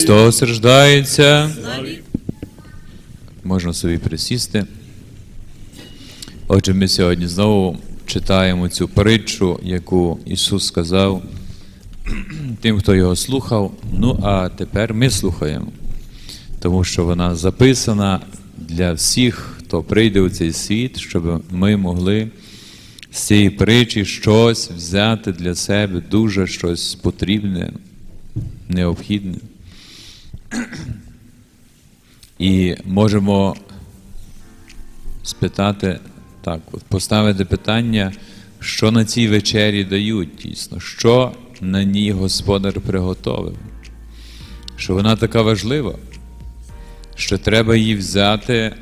Христос рождається. Можна собі присісти. Отже, ми сьогодні знову читаємо цю притчу, яку Ісус сказав тим, хто його слухав. Ну, а тепер ми слухаємо, тому що вона записана для всіх, хто прийде у цей світ, щоб ми могли з цієї притчі щось взяти для себе, дуже щось потрібне, необхідне. І можемо спитати, так, от поставити питання, що на цій вечері дають дійсно, що на ній господар приготовив, що вона така важлива, що треба її взяти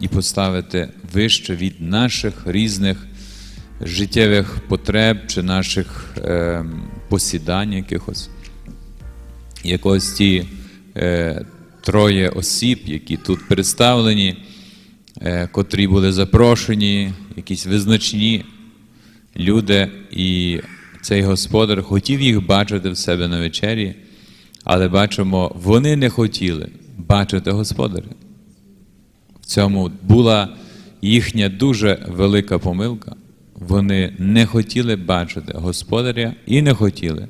і поставити вище від наших різних життєвих потреб чи наших е, посідань якихось. Якось ті е, троє осіб, які тут представлені, е, котрі були запрошені, якісь визначні люди, і цей господар хотів їх бачити в себе на вечері, але бачимо, вони не хотіли бачити господаря. В цьому була їхня дуже велика помилка. Вони не хотіли бачити господаря і не хотіли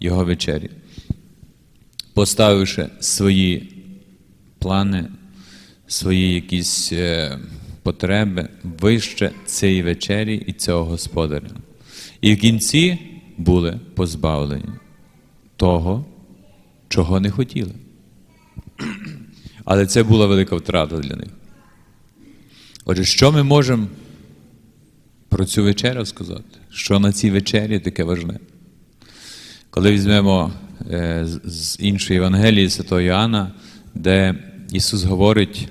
його вечері, поставивши свої плани, свої якісь е, потреби вище цієї вечері і цього господаря. І в кінці були позбавлені того, чого не хотіли. Але це була велика втрата для них. Отже, що ми можемо про цю вечерю сказати? Що на цій вечері таке важне? Коли візьмемо з- з іншої Євангелії Святого Іоанна, де Ісус говорить,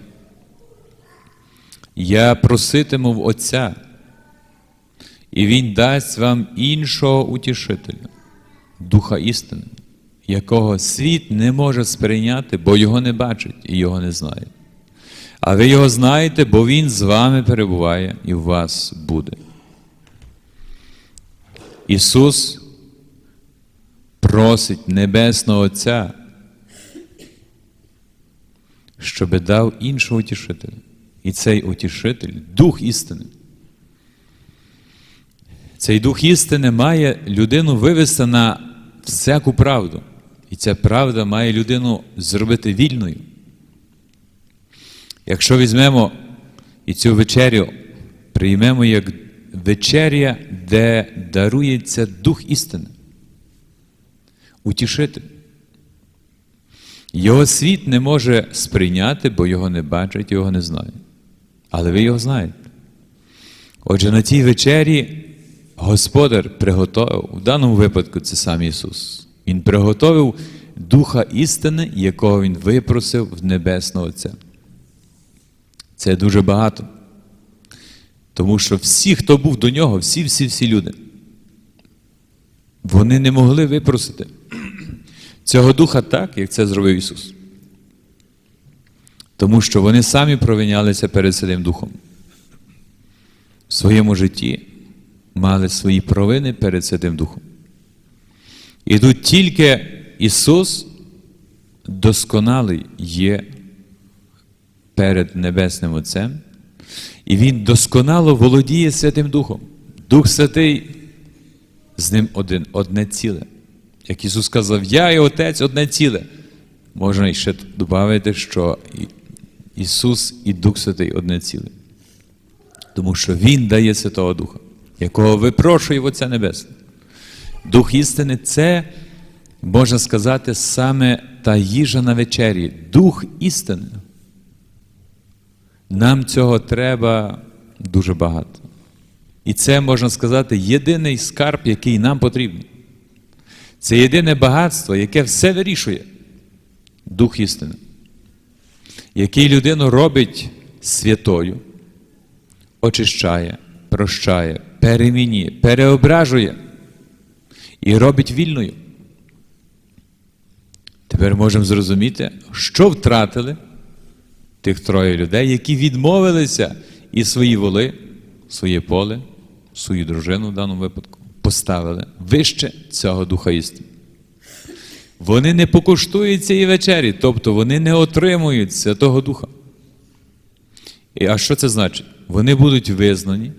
я проситиму в Отця, і Він дасть вам іншого утішителя, Духа істини, якого світ не може сприйняти, бо його не бачить і його не знає. А ви його знаєте, бо Він з вами перебуває і в вас буде. Ісус просить Небесного Отця, щоб дав іншого утішителя. І цей утішитель Дух істини. Цей Дух істини має людину вивести на всяку правду. І ця правда має людину зробити вільною. Якщо візьмемо і цю вечерю приймемо як вечеря, де дарується Дух істини, утішитель. Його світ не може сприйняти, бо його не бачить, його не знає. Але ви його знаєте. Отже, на тій вечері Господар приготовив, в даному випадку це сам Ісус. Він приготовив Духа істини, якого Він випросив в Небесного Отця. Це дуже багато. Тому що всі, хто був до нього, всі, всі, всі люди, вони не могли випросити цього духа так, як це зробив Ісус. Тому що вони самі провинялися перед Святим Духом. В своєму житті мали свої провини перед Святим Духом. І тут тільки Ісус досконалий є перед Небесним Отцем, і Він досконало володіє Святим Духом. Дух Святий з ним один, одне ціле. Як Ісус сказав, я і Отець одне ціле. Можна ще додати, що Ісус і Дух Святий одне ціле. Тому що Він дає Святого Духа, якого випрошує в Отця Небесне. Дух істини це, можна сказати, саме та їжа на вечері. Дух істини. Нам цього треба дуже багато. І це, можна сказати, єдиний скарб, який нам потрібен. Це єдине багатство, яке все вирішує. Дух істини, який людину робить святою, очищає, прощає, перемінює, переображує і робить вільною. Тепер можемо зрозуміти, що втратили тих троє людей, які відмовилися і свої воли, своє поле, свою дружину в даному випадку поставили вище цього духа істини. вони не покуштують цієї вечері, тобто вони не отримують Святого Духа. І, а що це значить? Вони будуть визнані,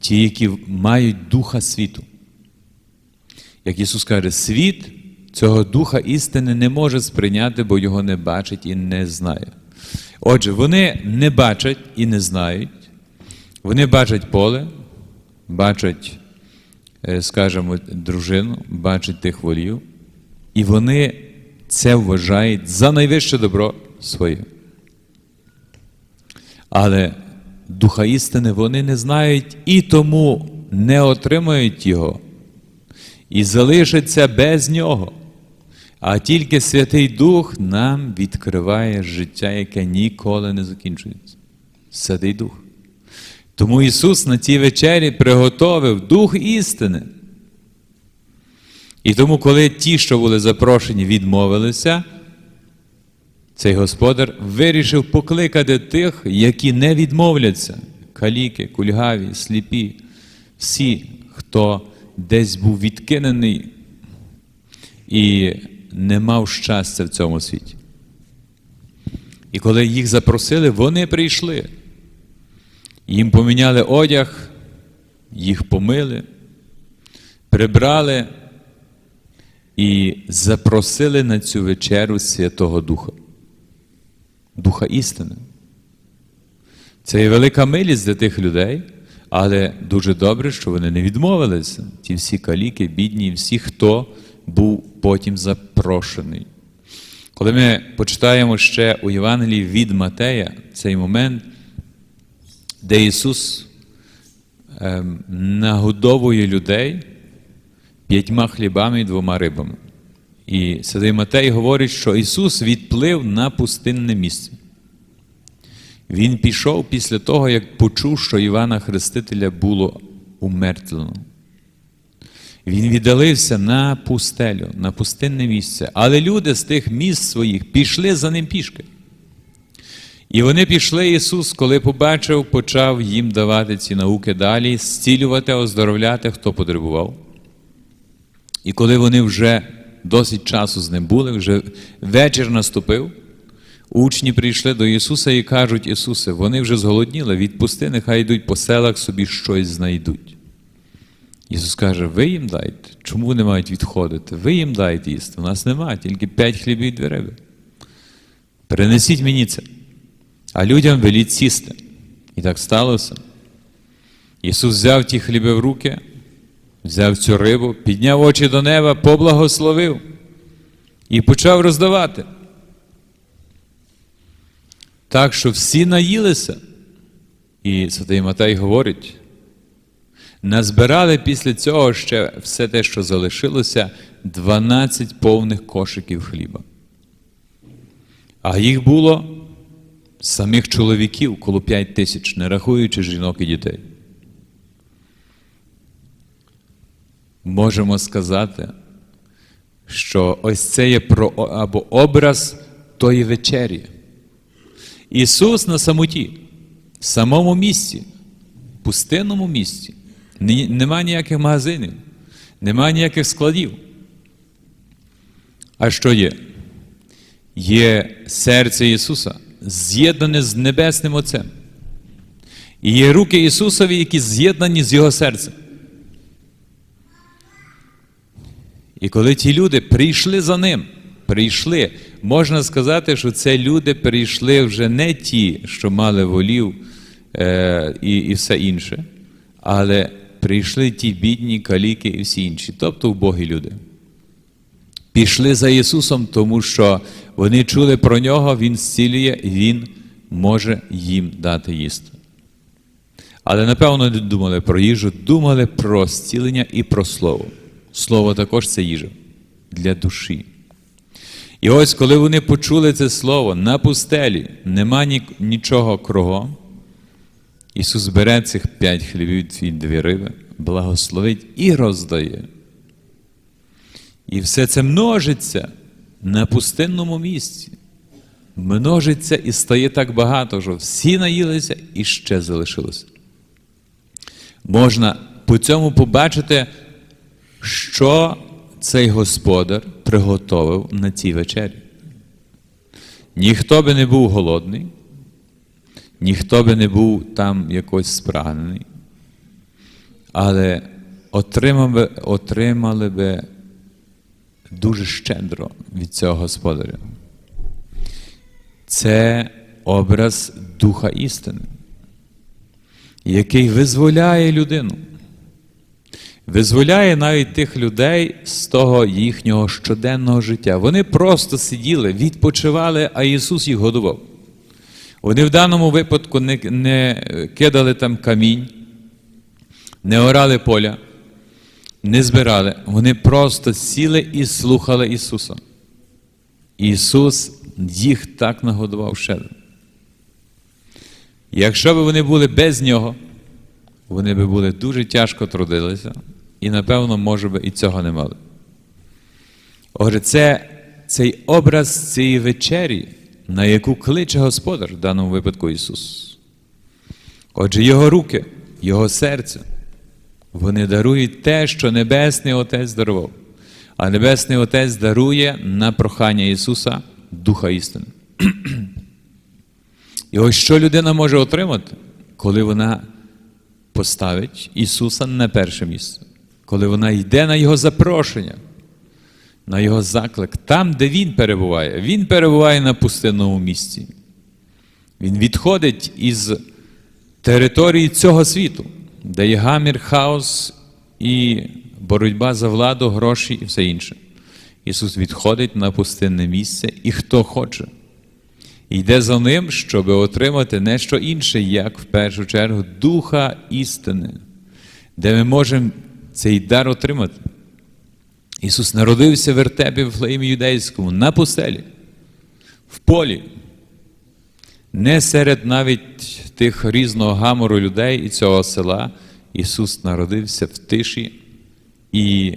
ті, які мають Духа світу. Як Ісус каже, світ цього Духа істини не може сприйняти, бо його не бачить і не знає. Отже, вони не бачать і не знають. Вони бачать поле, бачать, е, скажімо, дружину, бачать тих волів, і вони це вважають за найвище добро своє. Але Духа істини вони не знають і тому не отримають Його і залишаться без нього. А тільки Святий Дух нам відкриває життя, яке ніколи не закінчується. Святий Дух. Тому Ісус на цій вечері приготовив Дух істини. І тому, коли ті, що були запрошені, відмовилися, цей господар вирішив покликати тих, які не відмовляться каліки, кульгаві, сліпі, всі, хто десь був відкинений і не мав щастя в цьому світі. І коли їх запросили, вони прийшли. Їм поміняли одяг, їх помили, прибрали і запросили на цю вечеру Святого Духа, Духа істини. Це є велика милість для тих людей, але дуже добре, що вони не відмовилися. Ті всі каліки, бідні, всі, хто був потім запрошений. Коли ми почитаємо ще у Євангелії від Матея цей момент, де Ісус ем, нагодовує людей п'ятьма хлібами і двома рибами. І Святий Матей говорить, що Ісус відплив на пустинне місце. Він пішов після того, як почув, що Івана Хрестителя було умертвлено. Він віддалився на пустелю, на пустинне місце. Але люди з тих місць своїх пішли за ним пішки. І вони пішли, Ісус, коли побачив, почав їм давати ці науки далі, зцілювати, оздоровляти, хто потребував. І коли вони вже досить часу з ним були, вже вечір наступив, учні прийшли до Ісуса і кажуть, Ісусе, вони вже зголодніли, відпусти, нехай йдуть по селах собі щось знайдуть. Ісус каже, ви їм дайте. Чому вони мають відходити? Ви їм дайте їсти. У нас немає, тільки п'ять хлібів і дві риби. Перенесіть мені це. А людям веліть сісти. І так сталося. Ісус взяв ті хліби в руки, взяв цю рибу, підняв очі до неба, поблагословив і почав роздавати. Так що всі наїлися. І Святий Матей говорить, назбирали після цього ще все те, що залишилося, 12 повних кошиків хліба. А їх було самих чоловіків коло 5 тисяч, не рахуючи жінок і дітей. Можемо сказати, що ось це є про або образ тої вечері. Ісус на самоті, в самому місці, в пустинному місці, нема ніяких магазинів, нема ніяких складів. А що є? Є серце Ісуса, з'єднане з Небесним Отцем. І є руки Ісусові, які з'єднані з Його серцем. І коли ті люди прийшли за ним, прийшли, можна сказати, що це люди прийшли вже не ті, що мали волів е, і, і все інше, але прийшли ті бідні каліки і всі інші, тобто убогі люди. Пішли за Ісусом, тому що вони чули про нього, Він зцілює, Він може їм дати їсти. Але напевно не думали про їжу, думали про зцілення і про слово. Слово також це їжа для душі. І ось, коли вони почули це слово на пустелі, нема нічого кругом, Ісус бере цих п'ять хлібів і дві риби, благословить і роздає. І все це множиться на пустинному місці. Множиться і стає так багато, що всі наїлися і ще залишилося. Можна по цьому побачити, що цей господар приготовив на цій вечері. Ніхто би не був голодний, ніхто би не був там якось спрагнений, але отримав би, отримали би дуже щедро від цього господаря. Це образ Духа істини, який визволяє людину. Визволяє навіть тих людей з того їхнього щоденного життя. Вони просто сиділи, відпочивали, а Ісус їх годував. Вони в даному випадку не, не кидали там камінь, не орали поля, не збирали. Вони просто сіли і слухали Ісуса. Ісус їх так нагодував щедро. Якщо б вони були без Нього, вони би були дуже тяжко трудилися, і, напевно, може би, і цього не мали. Отже, це цей образ цієї вечері, на яку кличе Господар в даному випадку Ісус. Отже, Його руки, Його серце, вони дарують те, що Небесний Отець дарував. А Небесний Отець дарує на прохання Ісуса Духа істини. І ось що людина може отримати, коли вона поставить Ісуса на перше місце, коли вона йде на Його запрошення, на Його заклик, там, де Він перебуває. Він перебуває на пустинному місці. Він відходить із території цього світу, де є гамір, хаос і боротьба за владу, гроші і все інше. Ісус відходить на пустинне місце, і хто хоче, йде за ним, щоб отримати не що інше, як в першу чергу Духа істини, де ми можемо цей дар отримати. Ісус народився в вертепі в Флеємі Юдейському на пустелі, в полі, не серед навіть тих різного гамору людей і цього села. Ісус народився в тиші, і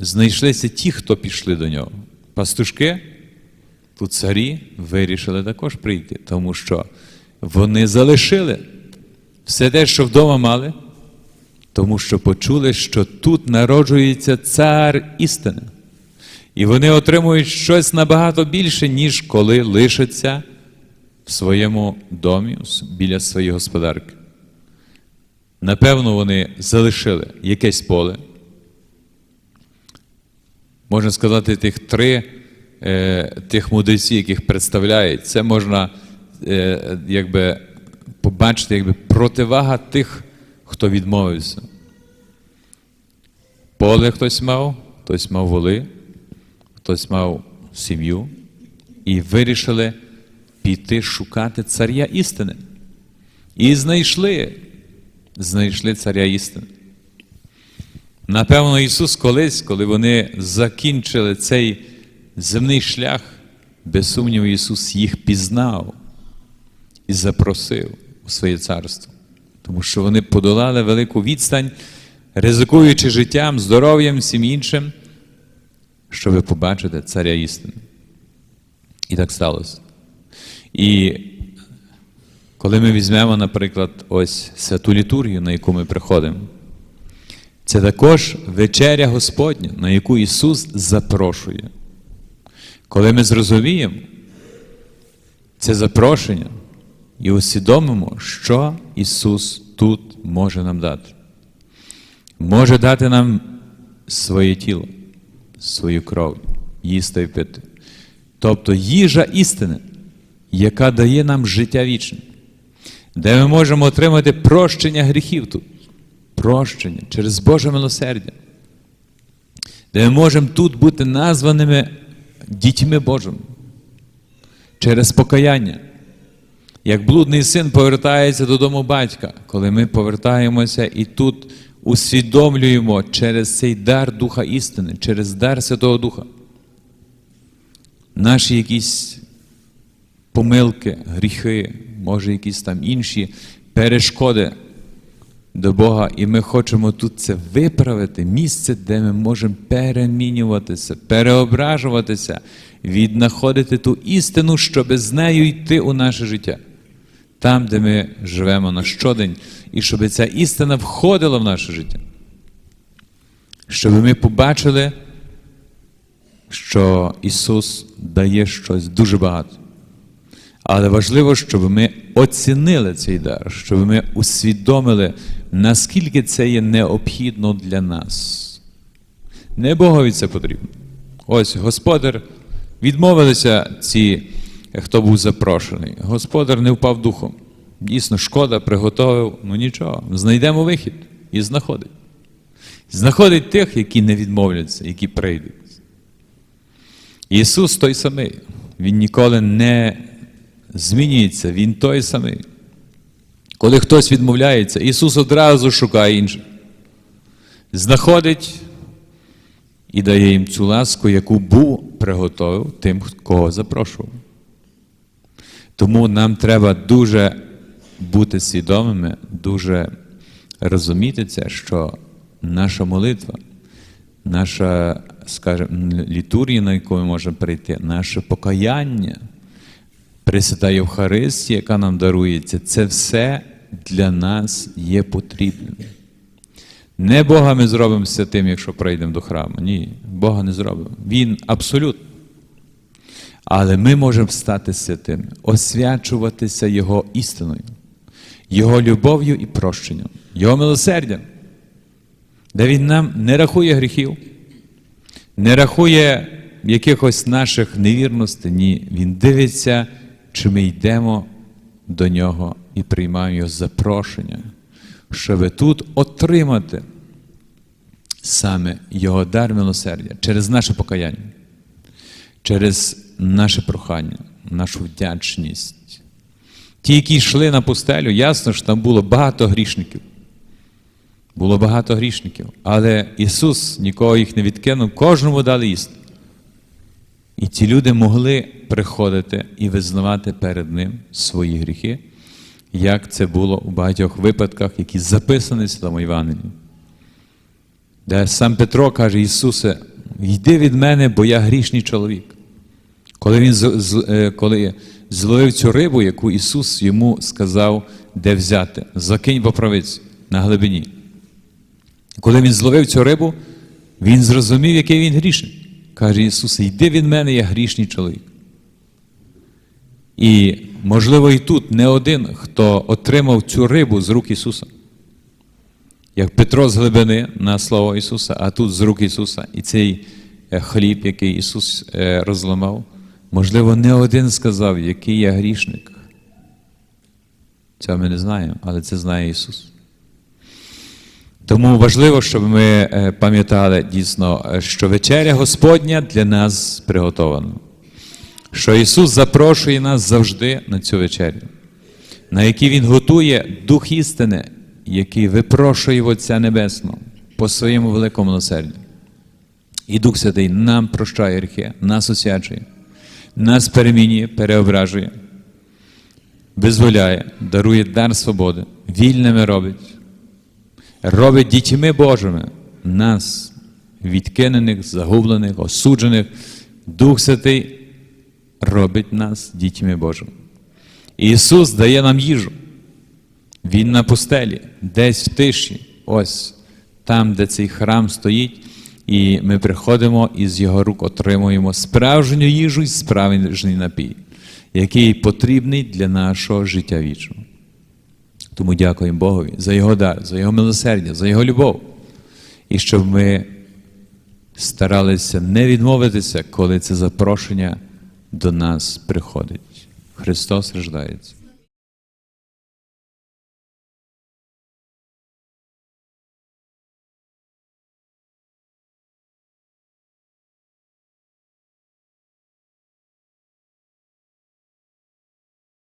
знайшлися ті, хто пішли до нього. Пастушки, тут царі вирішили також прийти, тому що вони залишили все те, що вдома мали, тому що почули, що тут народжується цар істини. І вони отримують щось набагато більше, ніж коли лишаться в своєму домі біля своєї господарки. Напевно, вони залишили якесь поле. Можна сказати, тих три е, тих мудреців, яких представляють, це можна е, якби, побачити якби, противага тих, хто відмовився. Поле хтось мав, хтось мав воли, хтось мав сім'ю, і вирішили піти шукати царя істини. І знайшли, знайшли царя істини. Напевно, Ісус колись, коли вони закінчили цей земний шлях, без сумніву, Ісус їх пізнав і запросив у своє царство, тому що вони подолали велику відстань, ризикуючи життям, здоров'ям, всім іншим, щоб побачити царя істини. І так сталося. І коли ми візьмемо, наприклад, ось святу літургію, на яку ми приходимо, це також вечеря Господня, на яку Ісус запрошує. Коли ми зрозуміємо це запрошення і усвідомимо, що Ісус тут може нам дати, може дати нам своє тіло, свою кров, їсти і пити. Тобто їжа істини, яка дає нам життя вічне, де ми можемо отримати прощення гріхів тут прощення через Боже милосердя, де ми можемо тут бути названими дітьми Божими через покаяння. Як блудний син повертається додому батька, коли ми повертаємося і тут усвідомлюємо через цей дар Духа істини, через дар Святого Духа, наші якісь помилки, гріхи, може, якісь там інші перешкоди до Бога, і ми хочемо тут це виправити, місце, де ми можемо перемінюватися, переображуватися, віднаходити ту істину, щоб з нею йти у наше життя. Там, де ми живемо на щодень, і щоб ця істина входила в наше життя. Щоб ми побачили що Ісус дає щось дуже багато. Але важливо, щоб ми оцінили цей дар, щоб ми усвідомили, наскільки це є необхідно для нас. Не Богові це потрібно. Ось господар відмовилися ці, хто був запрошений. Господар не впав духом. Дійсно, шкода, приготовив, ну нічого, знайдемо вихід і знаходить. Знаходить тих, які не відмовляться, які прийдуть. Ісус той самий, Він ніколи не змінюється, Він той самий. Коли хтось відмовляється, Ісус одразу шукає інших. Знаходить і дає їм цю ласку, яку був приготовив тим, кого запрошував. Тому нам треба дуже бути свідомими, дуже розуміти це, що наша молитва, наша, скажімо, літургія, на яку ми можемо прийти, наше покаяння, Пресвята Євхаристія, яка нам дарується, це все для нас є потрібним. Не Бога ми зробимо святим, якщо прийдемо до храму. Ні, Бога не зробимо. Він абсолют. Але ми можемо стати святими, освячуватися Його істиною, Його любов'ю і прощенням, Його милосердям, де Він нам не рахує гріхів, не рахує якихось наших невірностей. Ні, Він дивиться, чи ми йдемо до Нього і приймаємо Його запрошення, щоб тут отримати саме Його дар милосердя через наше покаяння, через наше прохання, нашу вдячність. Ті, які йшли на пустелю, ясно, що там було багато грішників. Було багато грішників, але Ісус нікого їх не відкинув, кожному дали їсти. І ці люди могли приходити і визнавати перед Ним свої гріхи, як це було у багатьох випадках, які записані в Святому Євангелії. Де сам Петро каже, Ісусе, йди від мене, бо я грішний чоловік. Коли він е, коли зловив цю рибу, яку Ісус йому сказав, де взяти, закинь по на глибині. Коли він зловив цю рибу, він зрозумів, який він грішний. Каже Ісусе, йди від мене, я грішний чоловік. І, можливо, і тут не один, хто отримав цю рибу з рук Ісуса. Як Петро з глибини на слово Ісуса, а тут з рук Ісуса. І цей е, хліб, який Ісус е, розламав, можливо, не один сказав, який я грішник. Цього ми не знаємо, але це знає Ісус. Тому важливо, щоб ми е, пам'ятали дійсно, е, що вечеря Господня для нас приготована. Що Ісус запрошує нас завжди на цю вечерю, на якій Він готує Дух істини, який випрошує в Отця Небесного по своєму великому милосердю. І Дух Святий нам прощає гріхи, нас освячує, нас перемінює, переображує, визволяє, дарує дар свободи, вільними робить робить дітьми Божими нас, відкинених, загублених, осуджених. Дух Святий робить нас дітьми Божими. Ісус дає нам їжу. Він на пустелі, десь в тиші, ось там, де цей храм стоїть, і ми приходимо і з його рук отримуємо справжню їжу і справжній напій, який потрібний для нашого життя вічного. Тому дякуємо Богові за Його дар, за Його милосердя, за Його любов. І щоб ми старалися не відмовитися, коли це запрошення до нас приходить. Христос рождається.